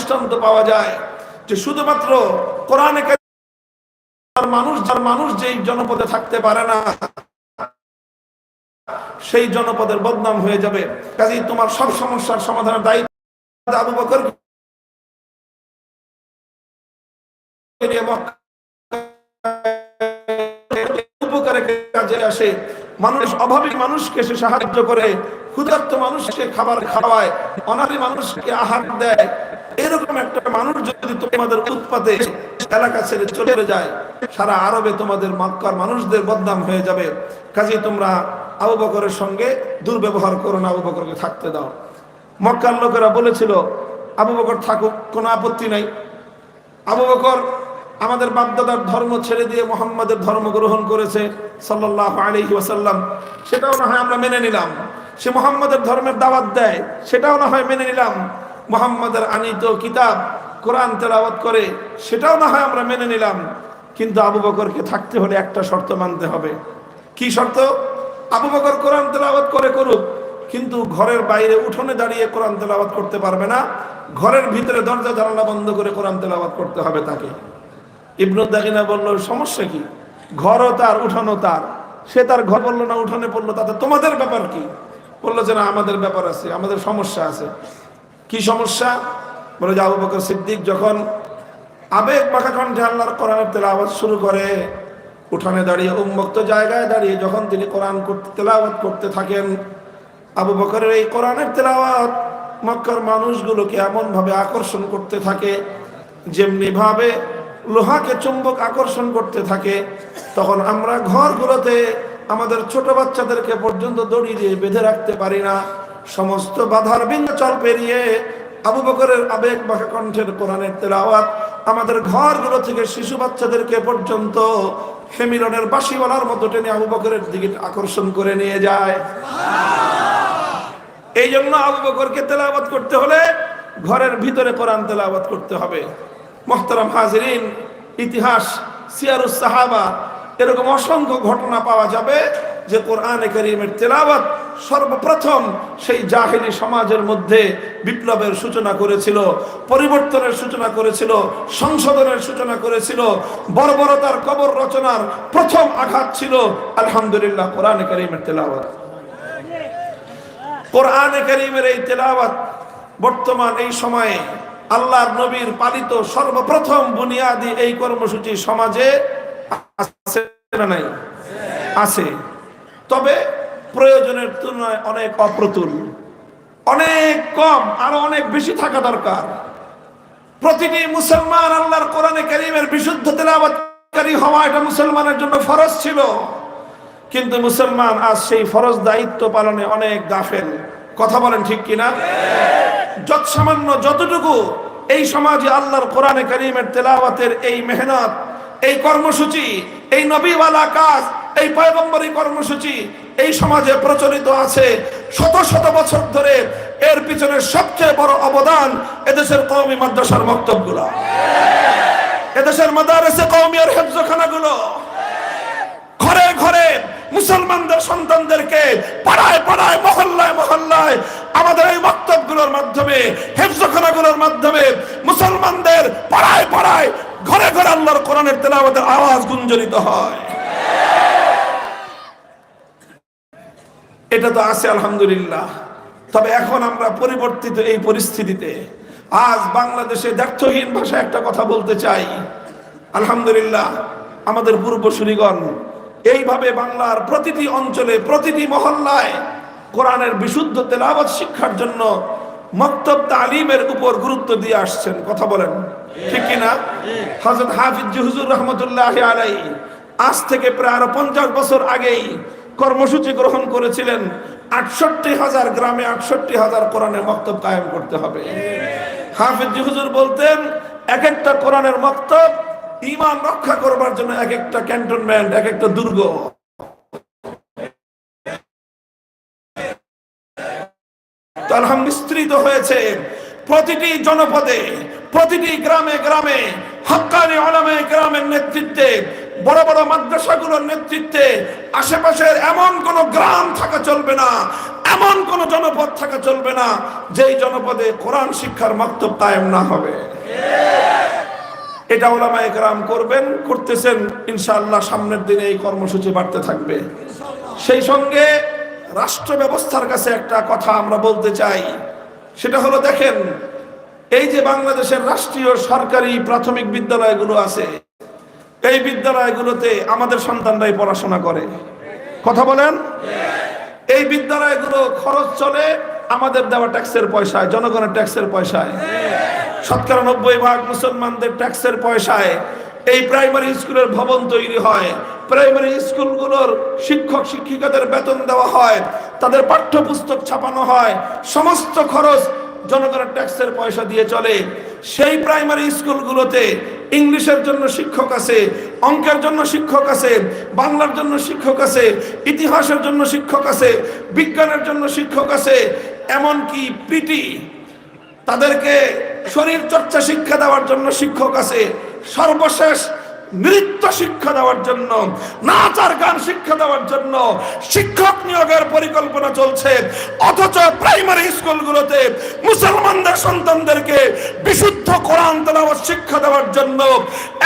দৃষ্টান্ত পাওয়া যায় যে শুধুমাত্র কোরআনে মানুষ, যার মানুষ যেই জনপদে থাকতে পারে না, সেই জনপদের বদনাম হয়ে যাবে। কাজেই তোমার সব সমস্যার সমাধানের দায়িত্ব উপকারে কাজে আসে। মানুষ অভাবী মানুষকে সে সাহায্য করে, ক্ষুধার্ত মানুষকে খাবার খাওয়ায় অনারী মানুষকে আহার দেয়। এরকম একটা মানুষ যদি তোমাদের উৎপাদে এলাকা ছেড়ে চলে যায়, সারা আরবে তোমাদের মক্কার মানুষদের বদনাম হয়ে যাবে। কাজে তোমরা আবু বকরের সঙ্গে দুর্ব্যবহার করো না, আবু বকরকে থাকতে দাও। মক্কার লোকেরা বলেছিল, আবু বকর থাকুক, কোনো আপত্তি নাই। আবু বকর আমাদের বাপদাদার ধর্ম ছেড়ে দিয়ে মোহাম্মদের ধর্ম গ্রহণ করেছে সাল্লাহ আলহি ওয়াসাল্লাম, সেটাও না হয় আমরা মেনে নিলাম। সে মোহাম্মদের ধর্মের দাওয়াত দেয়, সেটাও না হয় মেনে নিলাম। মোহাম্মদের আনিত কিতাব কোরআন তেলাওয়াত করে, সেটাও না হয় আমরা মেনে নিলাম। কিন্তু আবু বকরকে থাকতে হলে একটা শর্ত মানতে হবে। কি শর্ত? আবু বকর কোরআন তেলাওয়াত করে করুক, কিন্তু ঘরের বাইরে উঠোনে দাঁড়িয়ে কোরআন তেলাওয়াত করতে পারবে না। ঘরের ভিতরে দরজা জানালা বন্ধ করে কোরআন তেলাওয়াত করতে হবে তাকে। ইবনুদ্দাকিনা বলল, সমস্যা কি? ঘরও তার উঠানো তার। সে তার ঘর বলল, না, উঠানে পড়ল, তাতে তোমাদের ব্যাপার কি? বলল যে, না, আমাদের ব্যাপার আছে, আমাদের সমস্যা আছে। কি সমস্যা? বলে যে, আবু বকর সিদ্দিক যখন আবেগ পাখা কণ্ঠে আল্লাহর কোরআনের তেলাওয়াত শুরু করে, উঠানে দাঁড়িয়ে, উন্মুক্ত জায়গায় দাঁড়িয়ে যখন তিনি কোরআন করতে, তেলাওয়াত করতে থাকেন, আবু বকরের এই কোরআনের তেলাওয়াত মক্কার মানুষগুলোকে এমনভাবে আকর্ষণ করতে থাকে যেমনি ভাবে লোহাকে চুম্বক আকর্ষণ করতে থাকে, তখন আমরা ঘরগুলোতে আমাদের ছোট বাচ্চাদেরকে পর্যন্ত দড়ি দিয়ে বেঁধে রাখতে পারি না। সমস্ত বাধার বিন্যাচল পেরিয়ে আবু বকরের আবেগ বাঁকা কণ্ঠের কোরআনের তেলাওয়াত, আমাদের ঘরগুলো থেকে শিশু বাচ্চাদেরকে পর্যন্ত হেমিলনের বাসিওয়ালার মতো টেনে আবু বকরের দিকে আকর্ষণ করে নিয়ে যায়। এই জন্য আবু বকরকে তেলাওয়াত করতে হলে ঘরের ভিতরে কোরআন তেলাওয়াত করতে হবে। মোহতারাম হাজরিন, ইতিহাস, সিয়ারুস সাহাবা, এরকম অসংখ্য ঘটনা পাওয়া যাবে যে কোরআনে করিমের তেলাওয়াত সর্বপ্রথম সেই জাহিলি সমাজের মধ্যে বিপ্লবের সূচনা করেছিল, পরিবর্তনের সূচনা করেছিল, সংশোধনের সূচনা করেছিল, বর্বরতার কবর রচনার প্রথম আঘাত ছিল আলহামদুলিল্লাহ কোরআনে করিমের তেলাওয়াত। কোরআনে করিমের এই তেলাওয়াত বর্তমান এই সময়ে আল্লাহর নবীর পালিত সর্বপ্রথম বুনিয়াদি এই কর্মসূচি সমাজে আছে না নাই? আছে। তবে প্রয়োজনের তুলনায় অনেক অপ্রতুল, অনেক কম, আরও অনেক বেশি থাকা দরকার। প্রতিটি মুসলমান আল্লাহর কোরআনে করিমের বিশুদ্ধ তেলাওয়াতকারী হওয়া এটা মুসলমানের জন্য ফরজ ছিল। কিন্তু মুসলমান আজ সেই ফরজ দায়িত্ব পালনে অনেক গাফেল। কথা বলেন ঠিক কিনা? যত সামান্য যতটুকু এই সমাজে আল্লাহর কোরআনে করিমের তেলাওয়াতের এই মেহনত, এই কর্মসূচি, এই নবীওয়ালা কাজ, এই পয়গম্বরী কর্মসূচি এই সমাজে প্রচলিত আছে। শত শত বছর ধরে এর পিছনে সবচেয়ে বড় অবদান এদেশের কওমি মাদ্রাসার বক্তব্যগুলো এদেশের মাদারেসে কওমি আর হেফজখানাগুলো। ঘরে ঘরে মুসলমানদের সন্তানদেরকে পাড়ায় পাড়ায়, মহল্লায় মহল্লায় আমাদের এই বক্তব্যগুলোর মাধ্যমে, হেফজখানাগুলোর মাধ্যমে মুসলমানদের পাড়ায় পাড়ায়, ঘরে ঘরে আল্লাহর কোরআনের তেলাওয়াতের আওয়াজ গুঞ্জরিত হয়। এটা তো আছে, আলহামদুলিল্লাহ। তবে এখন আমরা পরিবর্তিত এই পরিস্থিতিতে, আজ বাংলাদেশে দ্ব্যর্থহীন ভাষায় একটা কথা বলতে চাই। আলহামদুলিল্লাহ, আমাদের পূর্বসূরিগণ এইভাবে বাংলার প্রতিটি অঞ্চলে, প্রতিটি মহল্লায় কোরআনের বিশুদ্ধ তেলাওয়াত শিক্ষার জন্য মক্তব তালিমের উপর গুরুত্ব দিয়ে আসছেন। কথা বলেন। ঠিক কিনা? হজরত হাফিজ হুজুর রহমতুল্লাহ আলাই আজ থেকে প্রায় আরও পঞ্চাশ বছর আগেই কর্মসূচি গ্রহণ করেছিলেন। আটষট্টি হাজার গ্রামে আটষট্টি হাজার কোরআনের মক্তব কায়েম করতে হবে। হাফিজ হুজুর বলতেন এক একটা কোরআনের মক্তব ইমান রক্ষা করবার জন্য এক একটা ক্যান্টনমেন্ট এক একটা দুর্গ। আলহাম বিস্তৃত হয়েছে। প্রতিটি জনপদে, প্রতিটি গ্রামে গ্রামে হক্কানি আলমে গ্রামের নেতৃত্বে, বড় বড় মাদ্রাসাগুলোর নেতৃত্বে, আশেপাশের এমন কোন গ্রাম থাকা চলবে না, এমন কোন জনপদ থাকা চলবে না, যেই জনপদে কোরআন শিক্ষার মক্তব কায়েম না হবে। এটা ওলামা একরাম করবেন, করতেছেন, ইনশাআল্লাহ সামনের দিনে এই কর্মসূচি বাড়তে থাকবে। সেই সঙ্গে রাষ্ট্র ব্যবস্থার কাছে একটা কথা আমরা বলতে চাই। সেটা হলো দেখেন, এই যে বাংলাদেশের রাষ্ট্রীয় সরকারি প্রাথমিক বিদ্যালয়গুলো আছে, এই বিদ্যালয়গুলোতে আমাদের সন্তানরাই পড়াশোনা করে। কথা বলেন? এই বিদ্যালয়গুলো খরচ চলে আমাদের দেওয়া ট্যাক্সের পয়সায়, জনগণের ট্যাক্সের পয়সায়। শতকরা নব্বই ভাগ মুসলমানদের ট্যাক্সের পয়সায় এই প্রাইমারি স্কুলের ভবন তৈরি হয়। প্রাইমারি স্কুলগুলোর শিক্ষক, শিক্ষিকাদের বেতন দেওয়া হয়। তাদের পাঠ্যপুস্তক ছাপানো হয়। সমস্ত খরচ জনগণের ট্যাক্সের পয়সা দিয়ে চলে। সেই প্রাইমারি স্কুলগুলোতে ইংলিশের জন্য শিক্ষক আছে, অঙ্কের জন্য শিক্ষক আছে, বাংলার জন্য শিক্ষক আছে, ইতিহাসের জন্য শিক্ষক আছে, বিজ্ঞানের জন্য শিক্ষক আছে, এমনকি পিটি, তাদেরকে শরীর চর্চা শিক্ষা দেওয়ার জন্য শিক্ষক আছে। সর্বশেষ নৃত্য শিক্ষা দেওয়ার জন্য নাচ আর গান শিক্ষা দেওয়ার জন্য শিক্ষক নিয়োগের পরিকল্পনা চলছে। অথচ প্রাইমারি স্কুলগুলোতে মুসলমানদের সন্তানদেরকে বিশুদ্ধ কোরআন তেলাওয়াত শিক্ষা দেওয়ার জন্য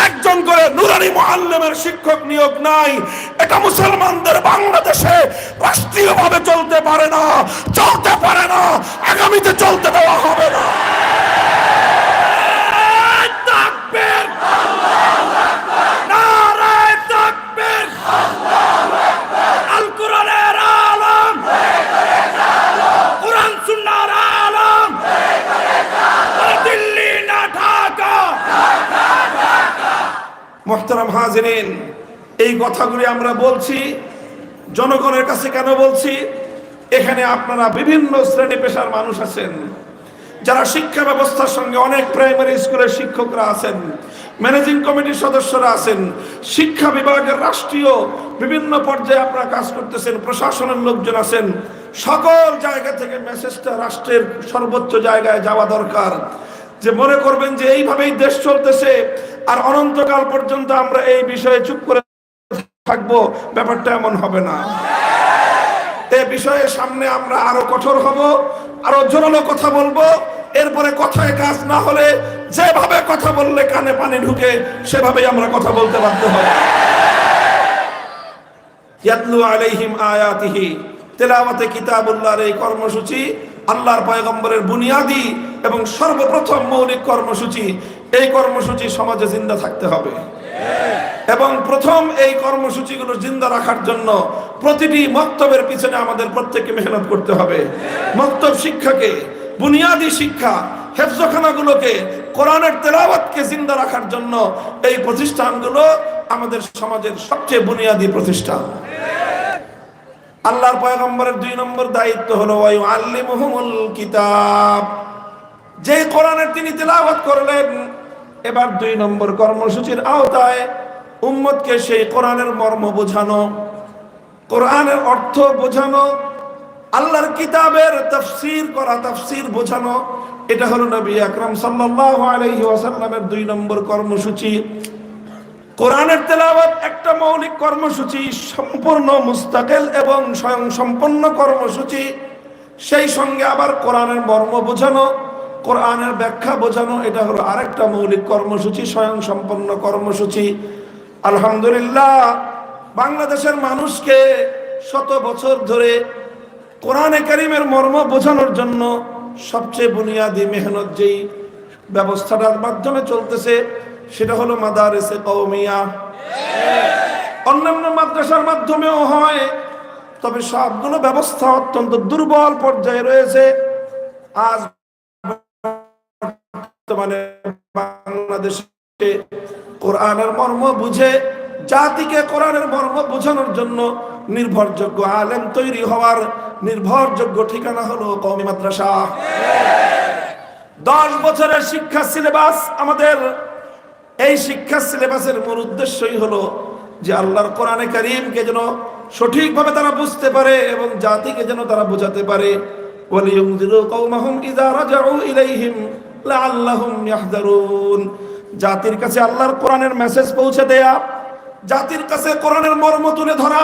একজন করে নুরানি মুআল্লিমের শিক্ষক নিয়োগ নাই। এটা মুসলমানদের বাংলাদেশে রাষ্ট্রীয়ভাবে চলতে পারে না, চলতে পারে না, আগামীতে চলতে দেওয়া হবে না তাকবীর নারায়ে তাকবীর আল কোরআনের আলম কোরআন সুন্নাহর আলম দিল্লি না ঢাকা মোহতারাম হাজিরিন, এই কথাগুলি আমরা বলছি, জনগণের কাছে কেন বলছি? এখানে আপনারা বিভিন্ন শ্রেণি পেশার মানুষ আছেন, যারা শিক্ষা ব্যবস্থার সঙ্গে অনেক প্রাইমারি স্কুলের শিক্ষকরা আছেন ম্যানেজিং কমিটির সদস্যরা আছেন, শিক্ষা বিভাগের রাষ্ট্রীয় বিভিন্ন পর্যায়ে আপনারা কাজ করতেছেন, প্রশাসনের লোকজন আছেন, সকল জায়গা থেকে মেসেজটা রাষ্ট্রের সর্বোচ্চ জায়গায় যাওয়া দরকার। যে মনে করবেন যে এইভাবেই দেশ চলতেছে, আর অনন্তকাল পর্যন্ত আমরা এই বিষয়ে চুপ করে থাকব, ব্যাপারটা এমন হবে না। এ বিষয়ে সামনে আমরা আরও কঠোর হব, আরও জোরালো কথা বলব। এরপরে কথায় কাজ না হলে যেভাবে কথা বললে কানে পানি ঢুকে, সেভাবেই আমরা কথা বলতে বাধ্য হব। ইয়াতলু আলাইহিম আয়াতিহি, তেলাওয়াতে কিতাবুল্লাহর এই কর্মসূচি, আল্লাহর পয়গম্বরের বুনিয়াদি এবং সর্বপ্রথম মৌলিক কর্মসূচি, এই কর্মসূচি সমাজে জিন্দা থাকতে হবে। এবং প্রথম এই কর্মসূচিগুলো জিন্দা রাখার জন্য প্রতিটি মক্তবের পিছনে আমাদের প্রত্যেককে মেহনত করতে হবে। মক্তব শিক্ষাকে, বুনিয়াদি শিক্ষা, হেফজখানাগুলোকে, কোরআনের তেলাওয়াতকে জিন্দা রাখার জন্য এই প্রতিষ্ঠানগুলো আমাদের সমাজের সবচেয়ে বুনিয়াদী প্রতিষ্ঠান। আল্লাহর পয়গম্বরের দুই নম্বর দায়িত্ব হলো ওয়ায়ু আল্লিমুহুমুল কিতাব। যে কোরআনের তিনি তেলাওয়াত করলেন, এবার দুই নম্বর কর্মসূচির আওতায় উম্মতকে সেই কোরআনের মর্ম বোঝানো, কোরআনের অর্থ বোঝানো, আল্লাহর কিতাবের তফসির করা তফসির বোঝানো, এটা হলো নবী আকরাম সাল্লাল্লাহু আলাইহি ওয়াসাল্লামের দুই নম্বর কর্মসূচি। কোরআনের তেলাওয়াত একটা মৌলিক কর্মসূচি, সম্পূর্ণ মুস্তাকিল এবং স্বয়ং সম্পন্ন কর্মসূচি, সেই সঙ্গে আবার কোরআনের মর্ম বোঝানো কোরআনের ব্যাখ্যা বোঝানো, এটা হলো আরেকটা মৌলিক কর্মসূচি স্বয়ং সম্পন্ন কর্মসূচি। আলহামদুলিল্লাহ, বাংলাদেশের মানুষকে শত বছর ধরে কোরআনে কারিমের মর্ম বোঝানোর জন্য সবচেয়ে বুনিয়াদি মেহনত যেই ব্যবস্থাটার মাধ্যমে চলতেছে, সেটা হলো মাদারেসে কৌমিয়া অন্যান্য মাদ্রাসার মাধ্যমেও হয়, তবে সবগুলো ব্যবস্থা অত্যন্ত দুর্বল পর্যায়ে রয়েছে। আজ বর্তমানে বাংলাদেশে কোরআনের মর্ম বুঝে, জাতিকে কোরআনের মর্ম জন্য নির্ভরযোগ্য আলেম তৈরি হওয়ার নির্ভরযোগ্য ঠিকানা হলো কওমি মাদ্রাসা। দশ বছরের শিক্ষা সিলেবাস আমাদের। এই শিক্ষা সিলেবাসের মূল উদ্দেশ্যই হলো যে আল্লাহর কোরআনে কারিমকে যেন সঠিকভাবে তারা বুঝতে পারে এবং জাতিকে যেন তারা বোঝাতে পারে। ইযা রাজাউ ইলাইহিম। জাতির কাছে আল্লাহর কোরআনের মেসেজ পৌঁছে দেয়া জাতির কাছে কোরআনের মর্ম তুলে ধরা